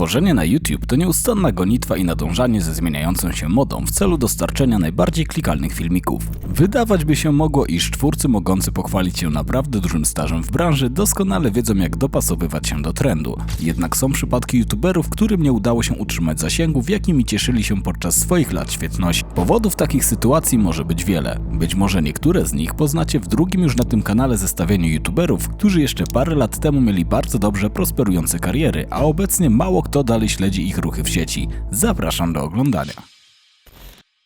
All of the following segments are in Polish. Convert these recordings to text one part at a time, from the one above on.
Tworzenie na YouTube to nieustanna gonitwa i nadążanie ze zmieniającą się modą w celu dostarczenia najbardziej klikalnych filmików. Wydawać by się mogło, iż twórcy mogący pochwalić się naprawdę dużym stażem w branży doskonale wiedzą jak dopasowywać się do trendu. Jednak są przypadki youtuberów, którym nie udało się utrzymać zasięgów, jakimi cieszyli się podczas swoich lat świetności. Powodów takich sytuacji może być wiele. Być może niektóre z nich poznacie w drugim już na tym kanale zestawieniu youtuberów, którzy jeszcze parę lat temu mieli bardzo dobrze prosperujące kariery, a obecnie mało kto dalej śledzi ich ruchy w sieci. Zapraszam do oglądania.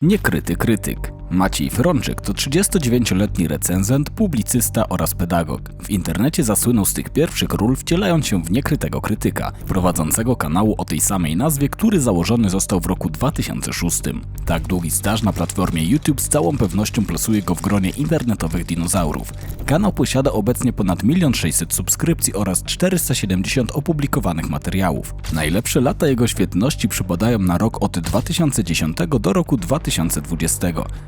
Niekryty krytyk. Maciej Frączyk to 39-letni recenzent, publicysta oraz pedagog. W internecie zasłynął z tych pierwszych ról wcielając się w niekrytego krytyka, prowadzącego kanału o tej samej nazwie, który założony został w roku 2006. Tak długi staż na platformie YouTube z całą pewnością plasuje go w gronie internetowych dinozaurów. Kanał posiada obecnie ponad 1 600 subskrypcji oraz 470 opublikowanych materiałów. Najlepsze lata jego świetności przypadają na rok od 2010 do roku 2020.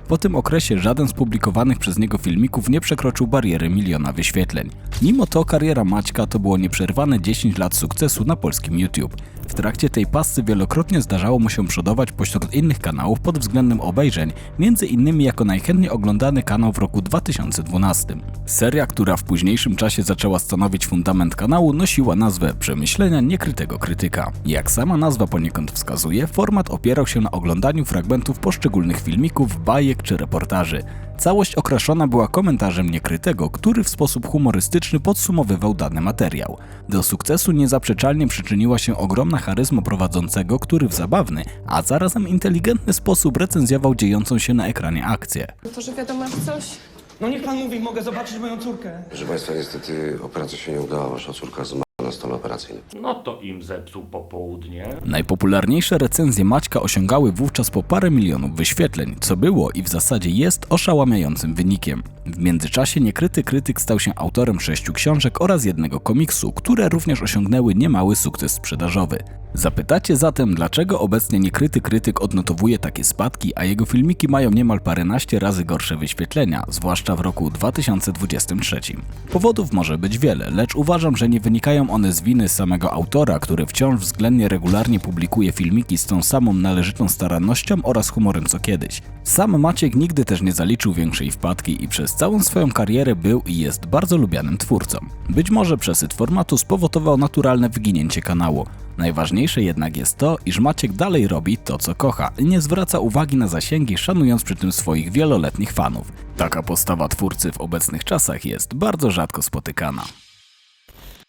Po tym okresie żaden z publikowanych przez niego filmików nie przekroczył bariery miliona wyświetleń. Mimo to kariera Maćka to było nieprzerwane 10 lat sukcesu na polskim YouTube. W trakcie tej pasy wielokrotnie zdarzało mu się przodować pośród innych kanałów pod względem obejrzeń, między innymi jako najchętniej oglądany kanał w roku 2012. Seria, która w późniejszym czasie zaczęła stanowić fundament kanału, nosiła nazwę Przemyślenia niekrytego krytyka. Jak sama nazwa poniekąd wskazuje, format opierał się na oglądaniu fragmentów poszczególnych filmików, bajek czy reportaży. Całość okraszona była komentarzem niekrytego, który w sposób humorystyczny podsumowywał dany materiał. Do sukcesu niezaprzeczalnie przyczyniła się ogromna charyzma prowadzącego, który w zabawny, a zarazem inteligentny sposób recenzjował dziejącą się na ekranie akcję. To, że wiadomo jak coś. No niech pan mówi, mogę zobaczyć moją córkę. Proszę Państwa, niestety operacja się nie udała. Wasza córka zmarła na stole operacyjnym. No to im zepsuł popołudnie. Najpopularniejsze recenzje Maćka osiągały wówczas po parę milionów wyświetleń, co było i w zasadzie jest oszałamiającym wynikiem. W międzyczasie niekryty krytyk stał się autorem sześciu książek oraz jednego komiksu, które również osiągnęły niemały sukces sprzedażowy. Zapytacie zatem, dlaczego obecnie niekryty krytyk odnotowuje takie spadki, a jego filmiki mają niemal paręnaście razy gorsze wyświetlenia, zwłaszcza w roku 2023. Powodów może być wiele, lecz uważam, że nie wynikają one z winy samego autora, który wciąż względnie regularnie publikuje filmiki z tą samą należytą starannością oraz humorem co kiedyś. Sam Maciek nigdy też nie zaliczył większej wpadki i przez całą swoją karierę był i jest bardzo lubianym twórcą. Być może przesyt formatu spowodował naturalne wyginięcie kanału. Najważniejsze jednak jest to, iż Maciek dalej robi to, co kocha i nie zwraca uwagi na zasięgi, szanując przy tym swoich wieloletnich fanów. Taka postawa twórcy w obecnych czasach jest bardzo rzadko spotykana.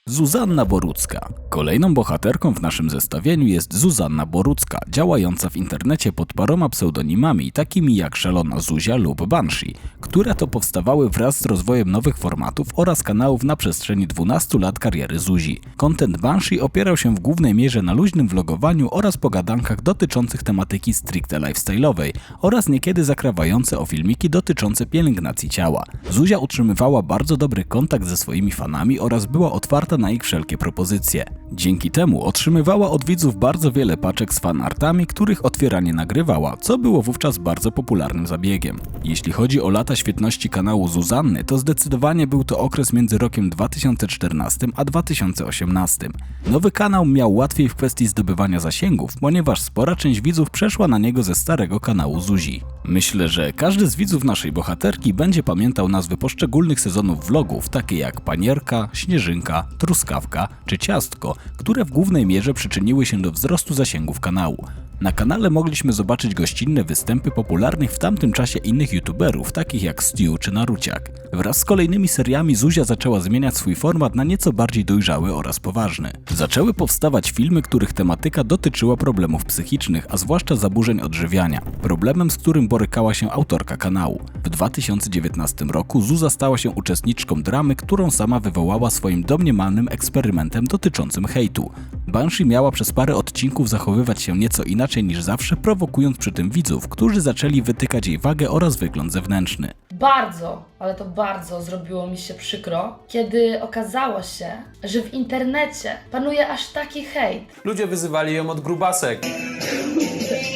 Zuzanna Borucka. Kolejną bohaterką w naszym zestawieniu jest Zuzanna Borucka, działająca w internecie pod paroma pseudonimami, takimi jak Szalona Zuzia lub Banshee, które to powstawały wraz z rozwojem nowych formatów oraz kanałów na przestrzeni 12 lat kariery Zuzi. Content Banshee opierał się w głównej mierze na luźnym vlogowaniu oraz pogadankach dotyczących tematyki stricte lifestyle'owej oraz niekiedy zakrawające o filmiki dotyczące pielęgnacji ciała. Zuzia utrzymywała bardzo dobry kontakt ze swoimi fanami oraz była otwarta na ich wszelkie propozycje. Dzięki temu otrzymywała od widzów bardzo wiele paczek z fanartami, których otwieranie nagrywała, co było wówczas bardzo popularnym zabiegiem. Jeśli chodzi o lata świetności kanału Zuzanny, to zdecydowanie był to okres między rokiem 2014 a 2018. Nowy kanał miał łatwiej w kwestii zdobywania zasięgów, ponieważ spora część widzów przeszła na niego ze starego kanału Zuzi. Myślę, że każdy z widzów naszej bohaterki będzie pamiętał nazwy poszczególnych sezonów vlogów, takie jak Panierka, Śnieżynka, Truskawka czy Ciastko, które w głównej mierze przyczyniły się do wzrostu zasięgów kanału. Na kanale mogliśmy zobaczyć gościnne występy popularnych w tamtym czasie innych youtuberów, takich jak Stu czy Naruciak. Wraz z kolejnymi seriami Zuzia zaczęła zmieniać swój format na nieco bardziej dojrzały oraz poważny. Zaczęły powstawać filmy, których tematyka dotyczyła problemów psychicznych, a zwłaszcza zaburzeń odżywiania. Problemem, z którym borykała się autorka kanału. W 2019 roku Zuza stała się uczestniczką dramy, którą sama wywołała swoim domniemalnym eksperymentem dotyczącym hejtu. Banshee miała przez parę odcinków zachowywać się nieco inaczej niż zawsze, prowokując przy tym widzów, którzy zaczęli wytykać jej wagę oraz wygląd zewnętrzny. Bardzo, ale to bardzo zrobiło mi się przykro, kiedy okazało się, że w internecie panuje aż taki hejt. Ludzie wyzywali ją od grubasek.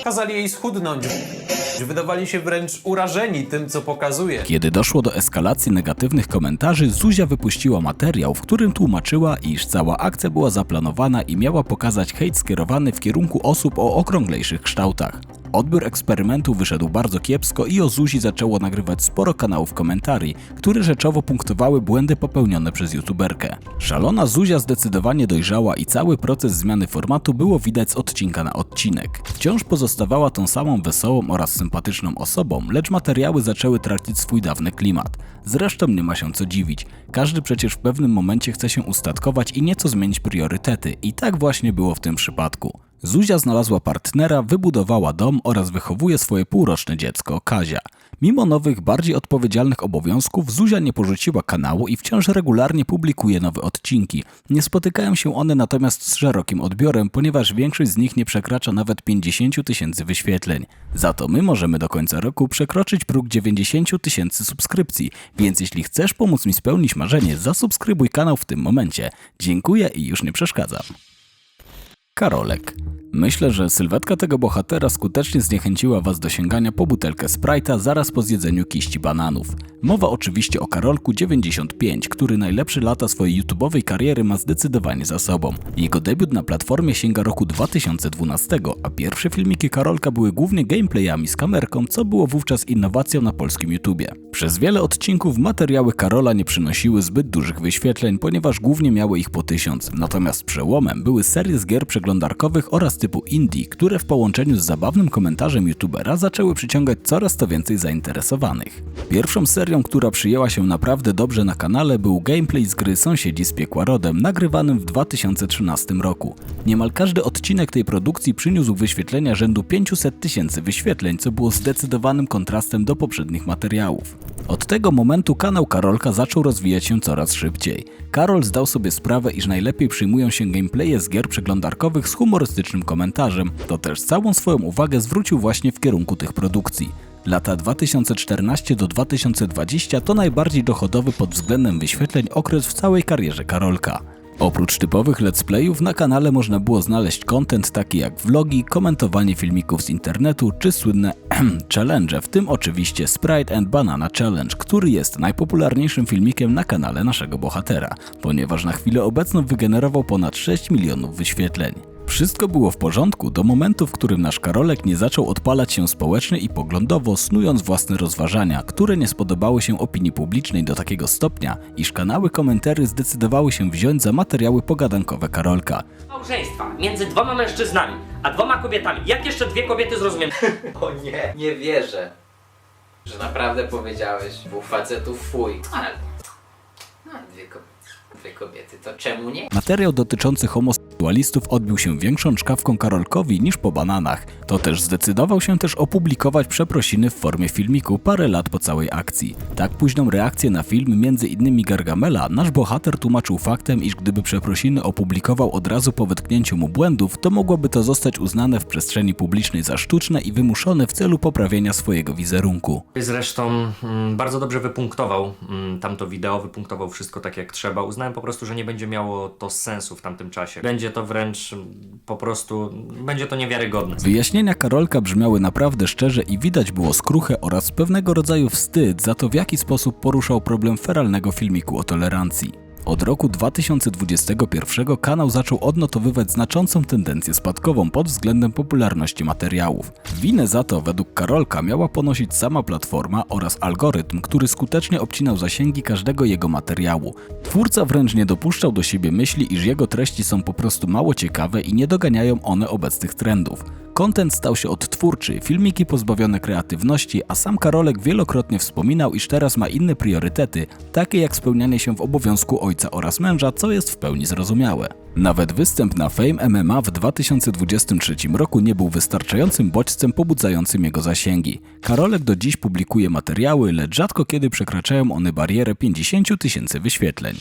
Kazali jej schudnąć. wydawali się wręcz urażeni tym, co pokazuje. Kiedy doszło do eskalacji negatywnych komentarzy, Zuzia wypuściła materiał, w którym tłumaczyła, iż cała akcja była zaplanowana i miała pokazać hejt skierowany w kierunku osób o okrąglejszych kształtach. Odbiór eksperymentu wyszedł bardzo kiepsko i o Zuzi zaczęło nagrywać sporo kanałów komentarii, które rzeczowo punktowały błędy popełnione przez youtuberkę. Szalona Zuzia zdecydowanie dojrzała i cały proces zmiany formatu było widać z odcinka na odcinek. Wciąż pozostawała tą samą wesołą oraz sympatyczną osobą, lecz materiały zaczęły tracić swój dawny klimat. Zresztą nie ma się co dziwić. Każdy przecież w pewnym momencie chce się ustatkować i nieco zmienić priorytety i tak właśnie było w tym przypadku. Zuzia znalazła partnera, wybudowała dom oraz wychowuje swoje półroczne dziecko, Kazia. Mimo nowych, bardziej odpowiedzialnych obowiązków, Zuzia nie porzuciła kanału i wciąż regularnie publikuje nowe odcinki. Nie spotykają się one natomiast z szerokim odbiorem, ponieważ większość z nich nie przekracza nawet 50 tysięcy wyświetleń. Za to my możemy do końca roku przekroczyć próg 90 tysięcy subskrypcji, więc jeśli chcesz pomóc mi spełnić marzenie, zasubskrybuj kanał w tym momencie. Dziękuję i już nie przeszkadzam. Karolek. Myślę, że sylwetka tego bohatera skutecznie zniechęciła Was do sięgania po butelkę Sprite'a zaraz po zjedzeniu kiści bananów. Mowa oczywiście o Karolku 95, który najlepsze lata swojej YouTube'owej kariery ma zdecydowanie za sobą. Jego debiut na platformie sięga roku 2012, a pierwsze filmiki Karolka były głównie gameplayami z kamerką, co było wówczas innowacją na polskim YouTubie. Przez wiele odcinków materiały Karola nie przynosiły zbyt dużych wyświetleń, ponieważ głównie miały ich po tysiąc. Natomiast przełomem były serie z gier przeglądarkowych oraz typu indie, które w połączeniu z zabawnym komentarzem youtubera zaczęły przyciągać coraz to więcej zainteresowanych. Pierwszą serią, która przyjęła się naprawdę dobrze na kanale był gameplay z gry Sąsiedzi z piekła rodem, nagrywanym w 2013 roku. Niemal każdy odcinek tej produkcji przyniósł wyświetlenia rzędu 500 tysięcy wyświetleń, co było zdecydowanym kontrastem do poprzednich materiałów. Od tego momentu kanał Karolka zaczął rozwijać się coraz szybciej. Karol zdał sobie sprawę, iż najlepiej przyjmują się gameplaye z gier przeglądarkowych z humorystycznym komentarzem, to też całą swoją uwagę zwrócił właśnie w kierunku tych produkcji. Lata 2014 do 2020 to najbardziej dochodowy pod względem wyświetleń okres w całej karierze Karolka. Oprócz typowych let's playów na kanale można było znaleźć content taki jak vlogi, komentowanie filmików z internetu czy słynne challenge, w tym oczywiście Sprite and Banana Challenge, który jest najpopularniejszym filmikiem na kanale naszego bohatera, ponieważ na chwilę obecną wygenerował ponad 6 milionów wyświetleń. Wszystko było w porządku do momentu, w którym nasz Karolek nie zaczął odpalać się społecznie i poglądowo, snując własne rozważania, które nie spodobały się opinii publicznej do takiego stopnia, iż kanały komentarzy zdecydowały się wziąć za materiały pogadankowe Karolka. małżeństwa między dwoma mężczyznami, a dwoma kobietami. Jak jeszcze dwie kobiety zrozumiem? O nie, nie wierzę, że naprawdę powiedziałeś dwóch facetów fuj. Ale, no, dwie, ko- dwie kobiety, to czemu nie? Materiał dotyczący odbił się większą czkawką Karolkowi niż po bananach. To też zdecydował się też opublikować przeprosiny w formie filmiku parę lat po całej akcji. Tak późną reakcję na film między innymi Gargamela nasz bohater tłumaczył faktem, iż gdyby przeprosiny opublikował od razu po wytknięciu mu błędów, to mogłoby to zostać uznane w przestrzeni publicznej za sztuczne i wymuszone w celu poprawienia swojego wizerunku. Zresztą mm, bardzo dobrze wypunktował mm, tamto wideo, wypunktował wszystko tak jak trzeba. Uznałem po prostu, że nie będzie miało to sensu w tamtym czasie. Będzie to wręcz po prostu, będzie to niewiarygodne. Wyjaśnienia Karolka brzmiały naprawdę szczerze i widać było skruchę oraz pewnego rodzaju wstyd za to, w jaki sposób poruszał problem feralnego filmiku o tolerancji. Od roku 2021 kanał zaczął odnotowywać znaczącą tendencję spadkową pod względem popularności materiałów. Winę za to według Karolka miała ponosić sama platforma oraz algorytm, który skutecznie obcinał zasięgi każdego jego materiału. Twórca wręcz nie dopuszczał do siebie myśli, iż jego treści są po prostu mało ciekawe i nie doganiają one obecnych trendów. Content stał się odtwórczy, filmiki pozbawione kreatywności, a sam Karolek wielokrotnie wspominał, iż teraz ma inne priorytety, takie jak spełnianie się w obowiązku ojca oraz męża, co jest w pełni zrozumiałe. Nawet występ na Fame MMA w 2023 roku nie był wystarczającym bodźcem pobudzającym jego zasięgi. Karolek do dziś publikuje materiały, lecz rzadko kiedy przekraczają one barierę 50 tysięcy wyświetleń.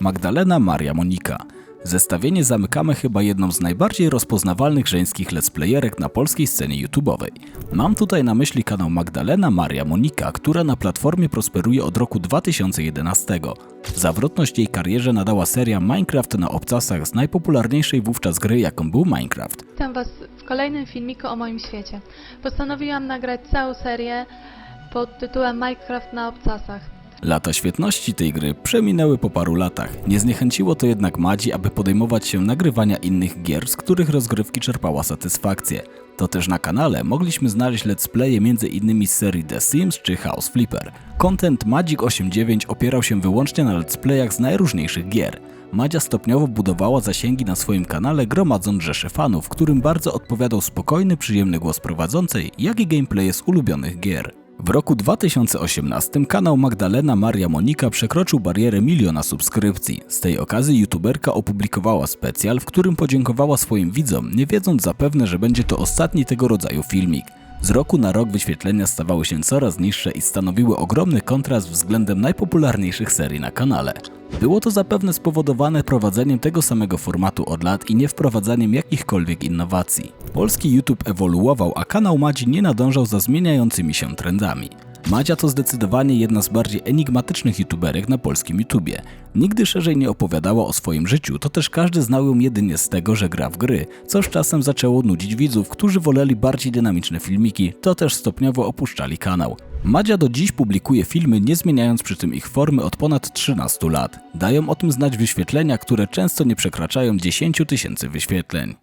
Magdalena Maria Monika. Zestawienie zamykamy chyba jedną z najbardziej rozpoznawalnych żeńskich let's playerek na polskiej scenie YouTube'owej. Mam tutaj na myśli kanał Magdalena Maria Monika, która na platformie prosperuje od roku 2011. Zawrotność jej karierze nadała seria Minecraft na obcasach z najpopularniejszej wówczas gry, jaką był Minecraft. witam Was w kolejnym filmiku o moim świecie. Postanowiłam nagrać całą serię pod tytułem Minecraft na obcasach. Lata świetności tej gry przeminęły po paru latach. Nie zniechęciło to jednak Madzi, aby podejmować się nagrywania innych gier, z których rozgrywki czerpała satysfakcję. To też na kanale mogliśmy znaleźć let's playe m.in. z serii The Sims czy House Flipper. Content Magic 89 opierał się wyłącznie na let's playach z najróżniejszych gier. Madzia stopniowo budowała zasięgi na swoim kanale, gromadząc rzesze fanów, którym bardzo odpowiadał spokojny, przyjemny głos prowadzącej, jak i gameplaye z ulubionych gier. W roku 2018 kanał Magdalena Maria Monika przekroczył barierę miliona subskrypcji. Z tej okazji youtuberka opublikowała specjal, w którym podziękowała swoim widzom, nie wiedząc zapewne, że będzie to ostatni tego rodzaju filmik. Z roku na rok wyświetlenia stawały się coraz niższe i stanowiły ogromny kontrast względem najpopularniejszych serii na kanale. Było to zapewne spowodowane prowadzeniem tego samego formatu od lat i nie wprowadzaniem jakichkolwiek innowacji. Polski YouTube ewoluował, a kanał Madzi nie nadążał za zmieniającymi się trendami. Madzia to zdecydowanie jedna z bardziej enigmatycznych youtuberek na polskim YouTubie. Nigdy szerzej nie opowiadała o swoim życiu, to też każdy znał ją jedynie z tego, że gra w gry, co z czasem zaczęło nudzić widzów, którzy woleli bardziej dynamiczne filmiki, to też stopniowo opuszczali kanał. Madzia do dziś publikuje filmy, nie zmieniając przy tym ich formy od ponad 13 lat. Dają o tym znać wyświetlenia, które często nie przekraczają 10 tysięcy wyświetleń.